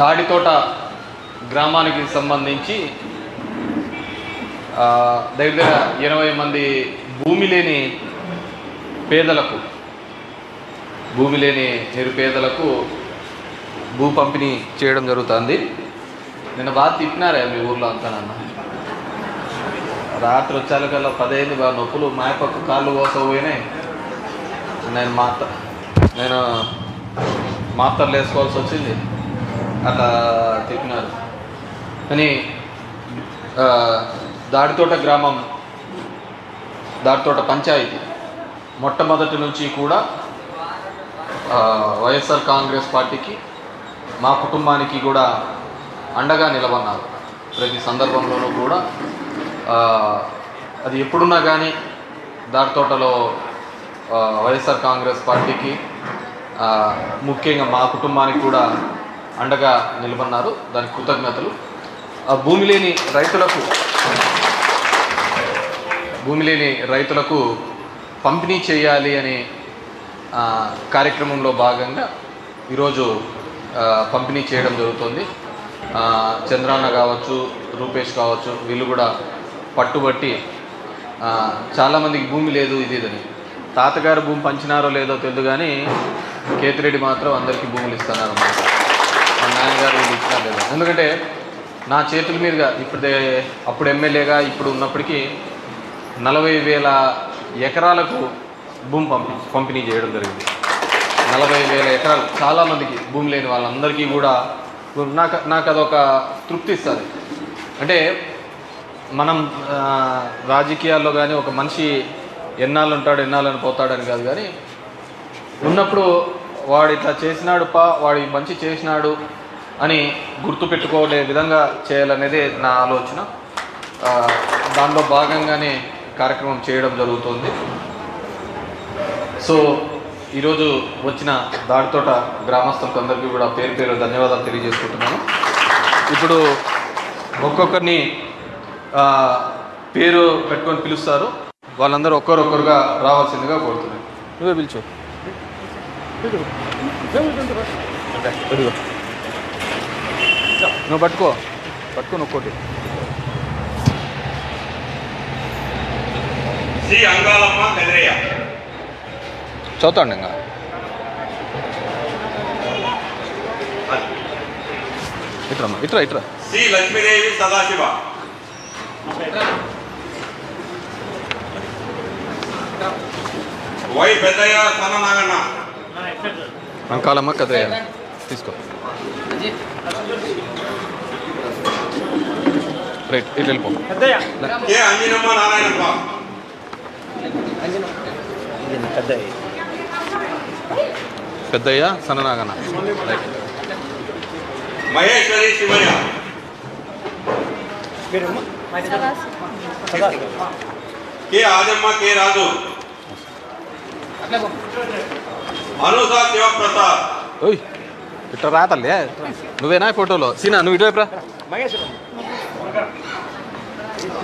దాడితోట గ్రామానికి సంబంధించి దగ్గర దగ్గర ఇరవై మంది భూమి లేని పేదలకు భూమి లేని నిరుపేదలకు భూ పంపిణీ చేయడం జరుగుతుంది. నిన్న బాగా తిప్పినారే మీ ఊర్లో అంతా నన్ను. రాత్రి వచ్చాకల్లా పదహైదు బాగా నొప్పులు మాయపక్క కాళ్ళు పోసపోయినాయి నేను మాత నేను మాత్రలు వేసుకోవాల్సి వచ్చింది. అట్లా తిప్పినారు కానీ దాడితోట గ్రామం దాడితోట పంచాయతీ మొట్టమొదటి నుంచి కూడా వైఎస్ఆర్ కాంగ్రెస్ పార్టీకి మా కుటుంబానికి కూడా అండగా నిలబడినారు. ప్రతి సందర్భంలోనూ కూడా అది ఎప్పుడున్నా కానీ దాడితోటలో వైఎస్ఆర్ కాంగ్రెస్ పార్టీకి ముఖ్యంగా మా కుటుంబానికి కూడా అండగా నిలబడినారు. దానికి కృతజ్ఞతలు. ఆ భూమి లేని రైతులకు భూమి లేని రైతులకు పంపిణీ చేయాలి అనే కార్యక్రమంలో భాగంగా ఈరోజు పంపిణీ చేయడం జరుగుతుంది. చంద్రాన్న కావచ్చు రూపేష్ కావచ్చు వీళ్ళు కూడా పట్టుబట్టి చాలామందికి భూమి లేదు ఇది ఇదని. తాతగారు భూమి పంచినారో లేదో తెలియదు కానీ కేతిరెడ్డి మాత్రం అందరికీ భూములు ఇస్తున్నారు అన్నమాట మా నాన్నగారు ఇచ్చినా లేదా ఎందుకంటే నా చేతుల మీదుగా ఇప్పుడు అప్పుడు ఎమ్మెల్యేగా ఇప్పుడు ఉన్నప్పటికీ నలభై వేల ఎకరాలకు భూమి పంపి పంపిణీ చేయడం జరిగింది. నలభై వేల ఎకరాలు చాలామందికి భూమి లేని వాళ్ళందరికీ కూడా నాకు నాకు అదొక తృప్తి ఇస్తుంది. అంటే మనం రాజకీయాల్లో కానీ ఒక మనిషి ఎన్నాళ్ళు ఉంటాడు ఎన్నాళ్ళని పోతాడని కాదు కానీ ఉన్నప్పుడు వాడు ఇట్లా చేసినాడు పా వాడు ఈ మంచి చేసినాడు అని గుర్తుపెట్టుకోలే విధంగా చేయాలనేదే నా ఆలోచన. దానిలో భాగంగానే కార్యక్రమం చేయడం జరుగుతుంది. సో ఈరోజు వచ్చిన దాడితోట గ్రామస్తులకు అందరికీ కూడా పేరు పేరు ధన్యవాదాలు తెలియజేసుకుంటున్నాను. ఇప్పుడు ఒక్కొక్కరిని పేరు పెట్టుకొని పిలుస్తారు. వాళ్ళందరూ ఒక్కరొక్కరుగా రావాల్సిందిగా కోరుతున్నాను. నువ్వే పిలుచు. ఇదిగో. నువ్వు పట్టుకో. పట్టుకొని ఒక్కోటి చదువుతాండి ఇంకా. ఇట్రమ్మా ఇట్రా ఇట్రా. శ్రీ లక్ష్మీదేవి సదాశివ. వై పెద్దయ్య సన్ననాగన్న. అంకాలమ్మ కదయ్య తీసుకో. రైట్ ఇటు వెళ్ళిపో. పెద్దయ్య. Sannanaganna. Right. Maheshwari Shivayya. K Adamma K Raju. Shivaprasad ఓయ్ ఇట్లా రా తల్లి నువ్వేనా ఫోటోలో? సీనా నువ్వు ఇటువైపు రా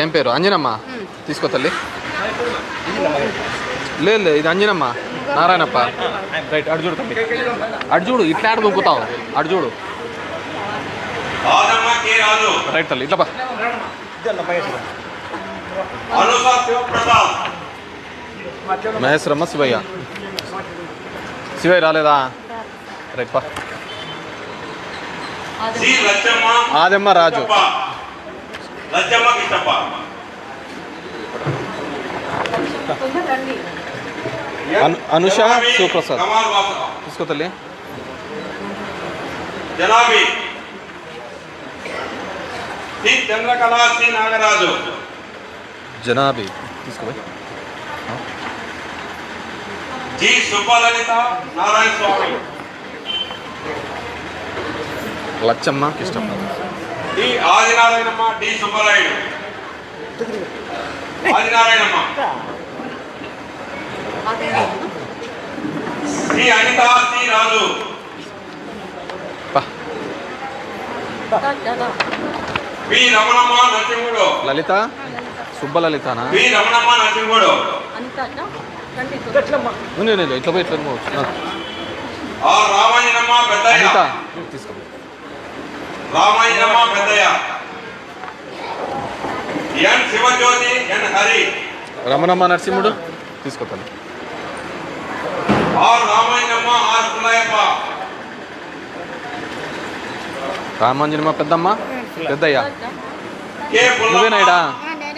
ఏం పేరు? అంజనమ్మ? తీసుకో తల్లి. లేదు లేదు ఇది అంజనమ్మ. నారాయణప్ప. రైట్ అటు చూడు తల్లి. అటు చూడు ఇట్లా ఆడ దొక్కుతావు అటు చూడు. రైట్ తల్లి ఇట్లా బా మహేశ్వరమ్మ శివయ్య. శివయ్య రాలేదా? రైట్ ఆదమ్మ రాజు. అను- అనుష జనాబి శివప్రసాద్ తీసుకో తల్లి. జనాబి శ్రీ చంద్రకళ శ్రీ నాగరాజు జి సుబ్బలలిత నారాయణ స్వామి. లచ్చమ్మ ఇష్టం డి ఆదినారాయణమ్మ డి సుబ్బరాయుడు. ఆదినారాయణమ్మ. శ్రీ అనిత శ్రీ రాజు. పా. బి రమణమ్మ నరసింహుడు. లలిత సుబ్బలలితనా? బి రమణమ్మ నరసింహుడు. ఉంది, ఉంది, ఇట్లా పోయి ఇట్లా పోవచ్చు ఆర్ రామాంజనమ్మ పెద్దయ్య. అనిత తీసుకో. రామాయణమ్మ పెద్దయ్య. ఎన్ శివజ్యోతి ఎన్ హరి. రమణమ్మ నరసింహుడు తీసుకోతాను ఆర్ రామాయణమ్మ ఆర్ పుల్లయ్యప్ప రామాంజనమ్మ పెద్దమ్మ పెద్దయ్య. నువ్వేనాయిడా?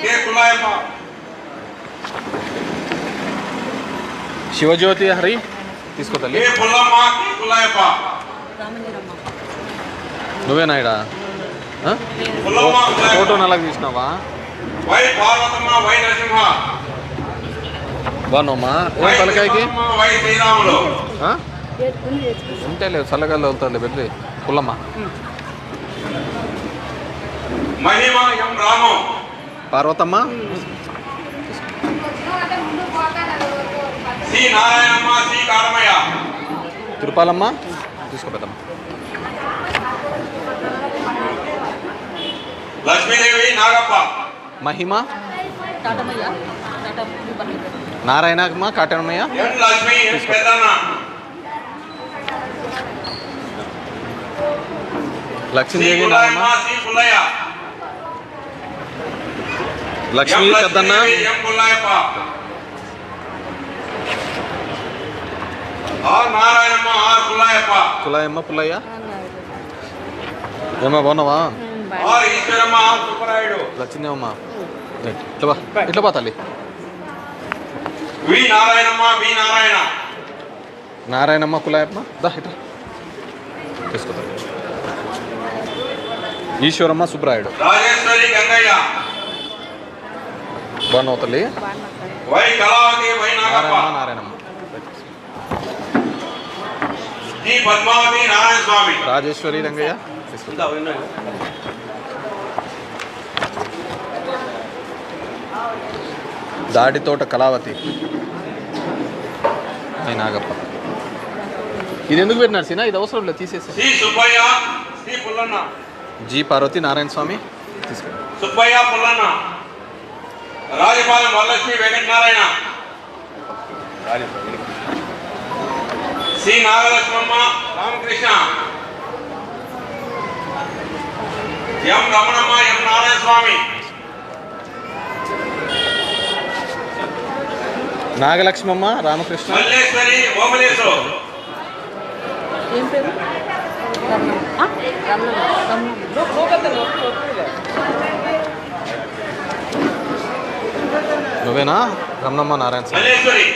కె పుల్లయ్యప్ప. శివజ్యోతి హరి తీసుకో తల్లి? పుల్లమ్మ ఫోటో నల్లగా తీసినావా? బాగున్నావమ్మా? ఏం తలకాయకి? ఉంటే లేదు చల్లగాలి వెళ్తాడులే పెద్ద పుల్లమ్మ. పార్వతమ్మ? నారాయణమ్మ కారమయ్య తిరుపాలమ్మ? తీసుకో పెద్దమ్మ Lakshmidevi Nagappa. Mahima? Tatamayya Tata Narayanamma Lakshmi C Lakshmidevi Lakshmi Peddanna Lakshmidevi, M Pullayyappa R Narayanamma R Pullayyappa. Pullayyamma Pullayya? ఏమో బాగున్నావా? R Eshwaramma R Subbarayudu. Lakshmidevamma. ఇట్లా బా ఇట్లా బా తల్లి. వి నారాయణమ్మ వి నారాయణ. నారాయణమ్మ కులాయమ్మ? దా ఇట్లా. తీసుకో ఈశ్వరమ్మ సుబ్రాయుడు రాజేశ్వరి గంగయ్య. బాగున్నావు తల్లి? Y Kalavathi Y Nagappa. Narayanamma Narayanamma. D Padmavathi Narayana Swamy Rajeshwari Rangayya. తీసుకో దాడి తోట కళావతి. నాగప్ప. ఇది ఎందుకు పెట్టినారు సీనా? ఇది అవసరం లేదు తీసేసి C Subbayya C Pullanna. G Parvathi Narayana Swamy తీసుకో Subbayya Pullanna. Rajapalem Varalakshmi C Nagalakshmamma Ramakrishna. M Ramanamma M Narayana Swamy Nagalakshmamma Ramakrishna. Malleshwari ఏం పేరు? నువ్వేనా? రమణమ్మ నారాయణ స్వామి మల్లేశ్వరి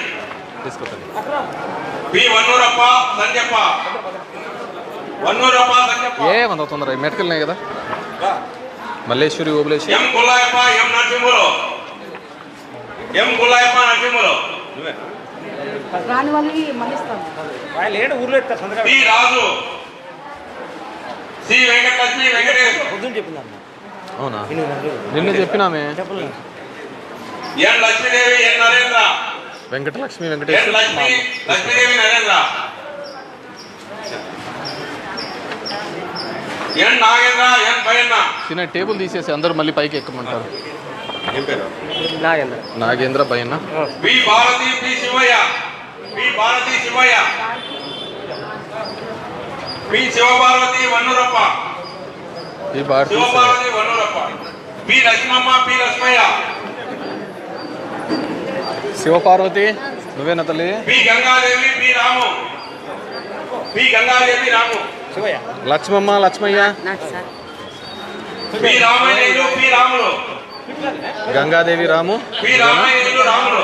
రాని ఊర్లో ఎత్తారు రాజు. సి వెంకటలక్ష్మి వెంకటేష్. పొద్దున్న చెప్పిందన్న అవునా? నిన్ను చెప్పినామే. చెప్పలేదు. ఎన్ లక్ష్మీదేవి ఎన్ నరేంద్ర. వెంకటలక్ష్మి వెంకటేశ్వర తినే టేబుల్ తీసేసి అందరూ మళ్ళీ పైకి ఎక్కమంటారు. Nagendra. Nagendra Bhayanna V Bharathi P Shivayya. P Bharathi Shivayya. P Shivaparvathi Vannurappa E Bharathi Shivaparvathi Vannurappa P Lakshmamma P Lakshmayya. Shivaparvathi నువ్వేనా తల్లి P Gangadevi P Ramu. P Gangadevi Ramu. Shivayya. Lakshmamma Lakshmayya. Gangadevi Ramu. P Ramayyalu Ramulu.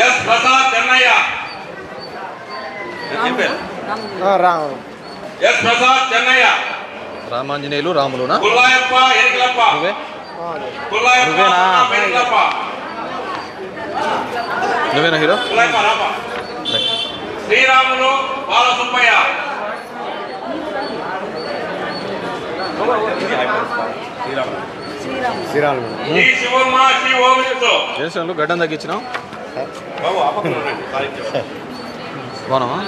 S Prasad Chennayya. Ramu S Prasad Chennayya. Ramanjaneyulu రాములునా? నువ్వేనా? నువ్వేనా hero? Sriramulu Balasubbaiah చేసాను గడ్డం తగ్గించినావు? బాగున్నావా?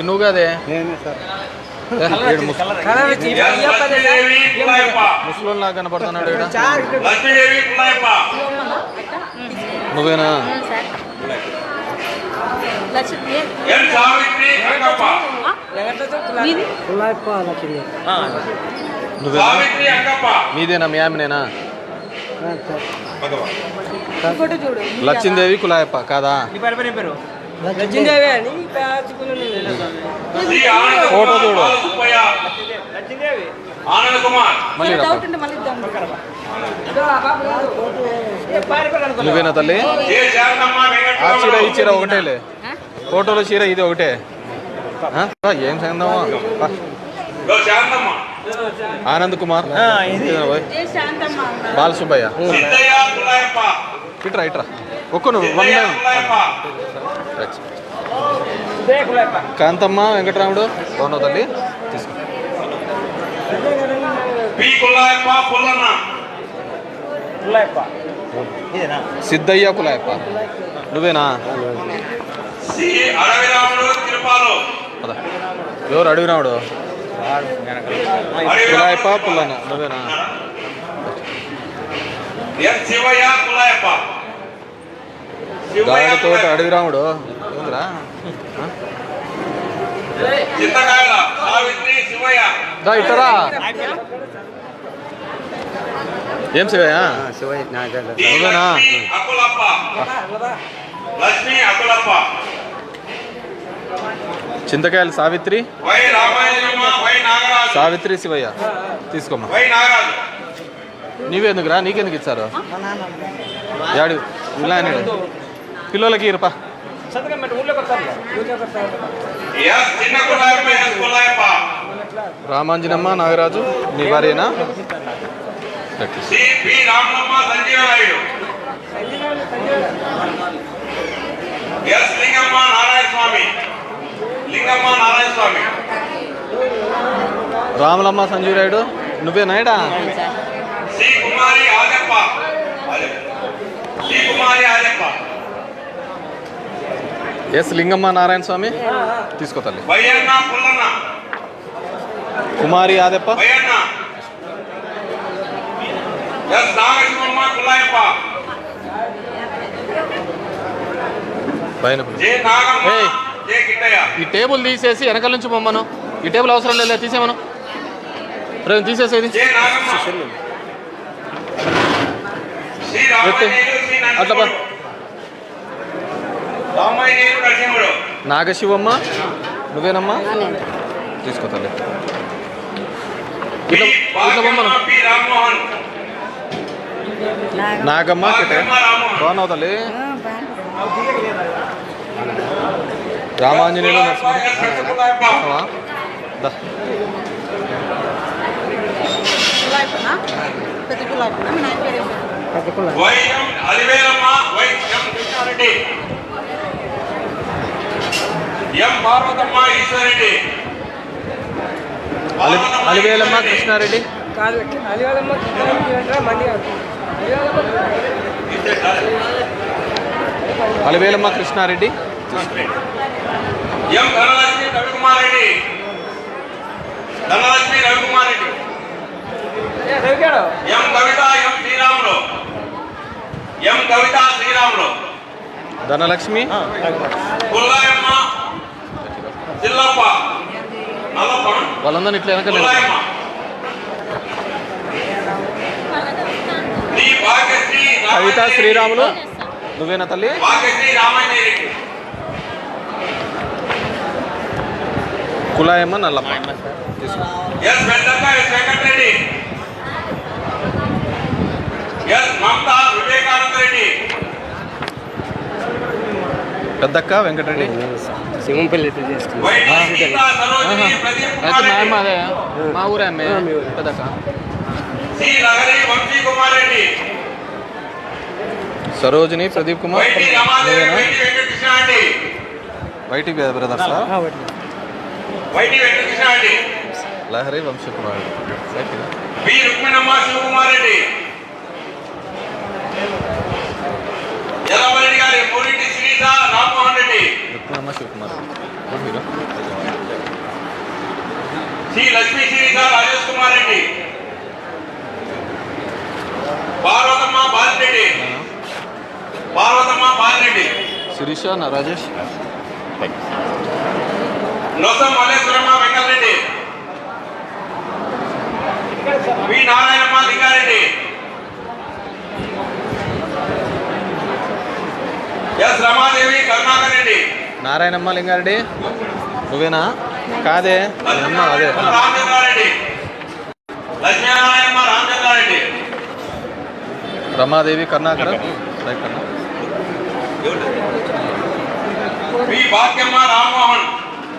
నువ్వు కాదే? నేనే సార్. ఏ, ఏడు ముస్- ఎస్ లక్ష్మీదేవి పుల్లాయప్ప ముసలోళ్ళలాగా కనపడుతున్నాడు నువ్వేనా? మీదేనా? మీ ఆమెనేనా? లచ్చిందేవి కులాయప్ప కాదా? ఫోటో చూడు. ఆనంద్ కుమార్. నువ్వేనా తల్లి? ఆ చీర ఈ చీర ఒకటేలే. ఫోటోలో చీర ఇది ఒకటే. ఏం సంగమా ఆనంద్ కుమార్. బాలసుబ్బయ్య. ఇట్రా ఇట్రా. ఒక్క నువ్వు వన్ కాంతమ్మ వెంకటరాముడు. బాగున్నావు తల్లి? తీసుకో. పి కులాయప్ప పుల్లన్న. కులాయప్ప సిద్ధయ్య కులాయప్ప నువ్వేనా? సి. అడవిరాముడు తిరుపాలు. ఎవరు అడిగినాడు కులాయప్ప పుల్లన్న. నువ్వేనా? కులాయప్ప. అడవిరాముడు. ఏందిరా? శివయ్య ఇట్టరా ఏం శివయ్య? చింతకాయలు సావిత్రి వై రామాయణమ్మ వై నాగరాజు సావిత్రి. శివయ్య. తీసుకోమ్మా. వై నాగరాజు నీవెందుకురా? నీకెందుకు ఇచ్చారు? యాడు ఇలా. పిల్లలకి ఇరపా. సంతకం పెట్టి రామాంజనమ్మ నాగరాజు నీ భార్యనా? C P Ramamma Sanjeeva Naidu S Lingamma Narayana Swamy Lingamma Narayana Swamy Ramulamma Sanjeev Rayudu నువ్వే నాయుడా? C Kumari Adeppa. C Kumari Adeppa. S Lingamma Narayana Swamy. తీసుకో తల్లి. కుమారి పైన కిట్టయ్య. ఈ టేబుల్ తీసేసి వెనకాల నుంచి పొమ్మను. ఈ టేబుల్ అవసరం లేదు తీసేమను రేపు తీసేసేది అట్లా పా. నరసింహుడు రామాయణుడు నరసింహుడు నాగశివమ్మ నువ్వేనమ్మా? తీసుకో తల్లి. ఇట్లా నాగమ్మ. బాగున్నావు తల్లి? రామాంజనేయులు నరసింహ పెద్ద కులాయిపనా మీ నాయన పేరు ఏం పేరు? వై ఎం అలివేలమ్మ కృష్ణారెడ్డి పార్వతమ్మ ఈశ్వరెడ్డి అలి అలివేలమ్మ కృష్ణారెడ్డి కాదు అలివాళ్ళమ్మ మళ్ళీ అలివేలమ్మ కృష్ణారెడ్డి. ఎం ధనలక్ష్మి రవికుమార్ రెడ్డి ధనలక్ష్మి రవికుమార్ రెడ్డి ఎం కవిత ఎం శ్రీరాములు? ఎం కవిత శ్రీరాములు? ధనలక్ష్మి. వాళ్ళందరినీ ఇట్లా భాగ్యశ్రీ కవిత శ్రీరాములు. నువ్వేనా తల్లి? కులాయమ్మ నల్లమ్మ ఎస్ వెంకటరెడ్డి. పెద్దక్క వెంకటరెడ్డి సింహంపల్లి చేసుకున్నాం వైడి సీతా సరోజిని ఆహా. ప్రదీప్ అయితే కుమార్ మా అమ్మ రెడ్డి అదే మా ఊరే. కుమార్ రెడ్డి సరోజిని ప్రదీప్ కుమార్. వైటి బ్రదర్సా? లహరి వంశకుమార్ రుక్మిణమ్మ శివకుమార్ రెడ్డి గారి మూడింటి రుక్మణమ్మ శివకుమార్ మీరు సి లక్ష్మీ శ్రీజ రాజేష్ కుమార్ రెడ్డి పార్వతమ్మ బాలిరెడ్డి పార్వతమ్మ బాలిరెడ్డి శిరీష నా రాజేష్ నొసం మల్లేశ్వరమ్మ వి నారాయణమ్మ లింగారెడ్డి ఎస్ రమాదేవి కరుణాకర్ రెడ్డి నారాయణమ్మ లింగారెడ్డి. నువ్వేనా? కాదే. అమ్మ అదే. రమాదేవి కర్ణాకర్ రైట్ కన్నా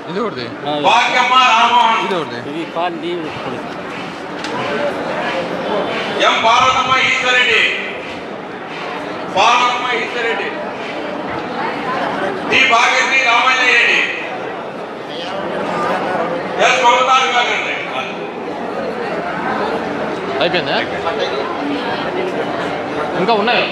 ఇది ఇది ఎం పార్వతమ్మ ఈశ్వరెడ్డి. పార్వతమ్మ ఈశ్వరెడ్డి. డి భాగ్యశ్రీ రామాయణ రెడ్డి రెడ్డి అయిపోయిందా? ఇంకా ఉన్నాయి.